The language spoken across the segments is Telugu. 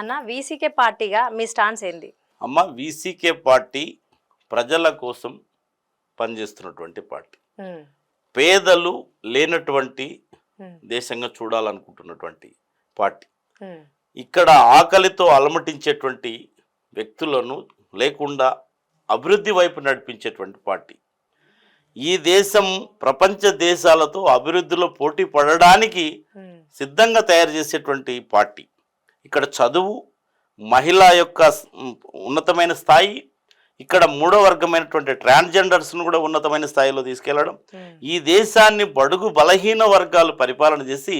అన్న వీసీకే పార్టీగా మీ స్టాన్స్ ఏంది? అమ్మ వీసీకే పార్టీ ప్రజల కోసం పనిచేస్తున్నటువంటి పార్టీ. పేదలు లేనటువంటి దేశంగా చూడాలనుకుంటున్నటువంటి పార్టీ. ఇక్కడ ఆకలితో అలమటించేటువంటి వ్యక్తులను లేకుండా అభివృద్ధి వైపు నడిపించేటువంటి పార్టీ. ఈ దేశం ప్రపంచ దేశాలతో అభివృద్ధిలో పోటీ పడడానికి సిద్ధంగా తయారు చేసేటువంటి పార్టీ. ఇక్కడ చదువు మహిళ యొక్క ఉన్నతమైన స్థాయి ఇక్కడ మూడో వర్గమైనటువంటి ట్రాన్స్జెండర్స్ను కూడా ఉన్నతమైన స్థాయిలో తీసుకెళ్ళడం ఈ దేశాన్ని బడుగు బలహీన వర్గాలు పరిపాలన చేసి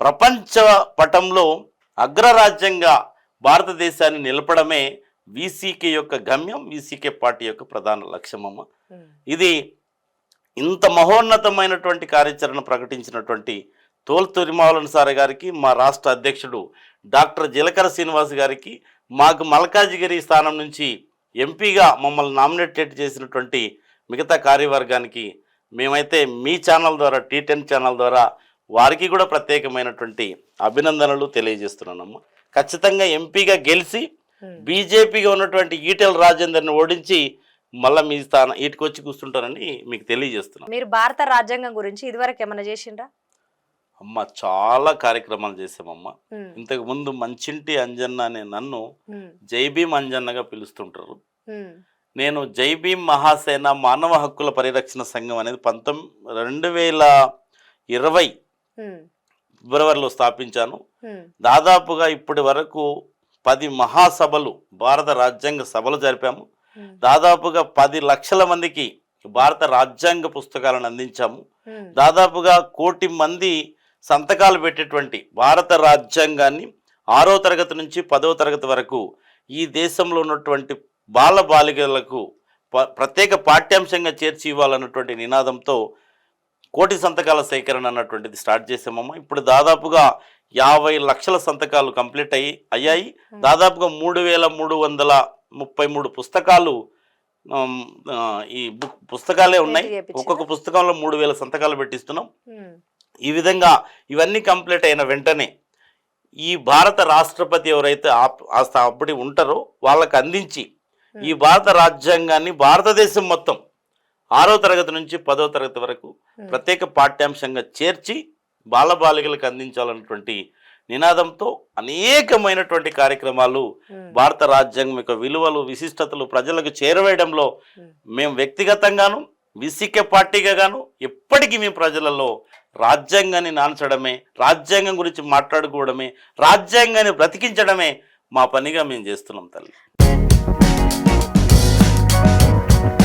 ప్రపంచ పటంలో అగ్రరాజ్యంగా భారతదేశాన్ని నిలపడమే వీసీకే యొక్క గమ్యం వీసీకే పార్టీ యొక్క ప్రధాన లక్ష్యమమ్మ. ఇది ఇంత మహోన్నతమైనటువంటి కార్యాచరణ ప్రకటించినటువంటి తోల్ తిరుమావలన్ సార్ గారికి మా రాష్ట్ర అధ్యక్షుడు డాక్టర్ జీలకర శ్రీనివాస్ గారికి మాకు మల్కాజిగిరి స్థానం నుంచి ఎంపీగా మమ్మల్ని నామినేటెడ్ చేసినటువంటి మిగతా కార్యవర్గానికి మేమైతే మీ ఛానల్ ద్వారా టీ టెన్ ఛానల్ ద్వారా వారికి కూడా ప్రత్యేకమైనటువంటి అభినందనలు తెలియజేస్తున్నానమ్మా. ఖచ్చితంగా ఎంపీగా గెలిచి ఉమ్. బీజేపీగా ఉన్నటువంటి ఈటెల రాజేందర్ని ఓడించి మళ్ళీ మీ స్థానం ఈటికి వచ్చి కూర్చుంటారని మీకు తెలియజేస్తున్నాను. మీరు భారత రాజ్యాంగం గురించి ఇదివరకు ఏమైనా చేసిండ్రా? అమ్మ చాలా కార్యక్రమాలు చేసామమ్మ ఇంతకు ముందు మంచింటి అంజన్న అనే నన్ను జైభీం అంజన్నగా పిలుస్తుంటారు. నేను జైభీం మహాసేన మానవ హక్కుల పరిరక్షణ సంఘం అనేది పంతొమ్మిది రెండు వేల ఇరవై ఫిబ్రవరిలో స్థాపించాను. దాదాపుగా ఇప్పటి వరకు పది మహాసభలు భారత రాజ్యాంగ సభలు జరిపాము. దాదాపుగా పది లక్షల మందికి భారత రాజ్యాంగ పుస్తకాలను అందించాము. దాదాపుగా కోటి మంది సంతకాలు పెట్టేటువంటి భారత రాజ్యాంగాన్ని ఆరో తరగతి నుంచి పదవ తరగతి వరకు ఈ దేశంలో ఉన్నటువంటి బాల బాలికలకు ప్రత్యేక పాఠ్యాంశంగా చేర్చి ఇవ్వాలన్నటువంటి నినాదంతో కోటి సంతకాల సేకరణ అన్నటువంటిది స్టార్ట్ చేసామమ్మ ఇప్పుడు దాదాపుగా యాభై లక్షల సంతకాలు కంప్లీట్ అయ్యి అయ్యాయి. దాదాపుగా మూడు వేల మూడు వందల ముప్పై మూడు పుస్తకాలు ఈ బుక్ పుస్తకాలే ఉన్నాయి? ఒక్కొక్క పుస్తకంలో మూడు వేల సంతకాలు పెట్టిస్తున్నాం. ఈ విధంగా ఇవన్నీ కంప్లీట్ అయిన వెంటనే ఈ భారత రాష్ట్రపతి ఎవరైతే అప్పటి ఉంటారో వాళ్ళకి అందించి ఈ భారత రాజ్యాంగాన్ని భారతదేశం మొత్తం ఆరో తరగతి నుంచి పదో తరగతి వరకు ఉమ్, ప్రత్యేక పాఠ్యాంశంగా చేర్చి బాలబాలికలకు అందించాలన్నటువంటి నినాదంతో అనేకమైనటువంటి కార్యక్రమాలు ఉమ్, భారత రాజ్యాంగం యొక్క విలువలు విశిష్టతలు ప్రజలకు చేరవేయడంలో. మేము వ్యక్తిగతంగాను విసికే పార్టీగా గాను ఎప్పటికీ మీ ప్రజలలో రాజ్యాంగాన్ని నాన్చడమే రాజ్యాంగం గురించి మాట్లాడుకోవడమే రాజ్యాంగాన్ని బ్రతికించడమే మా పనిగా మేము చేస్తున్నాం తల్లి.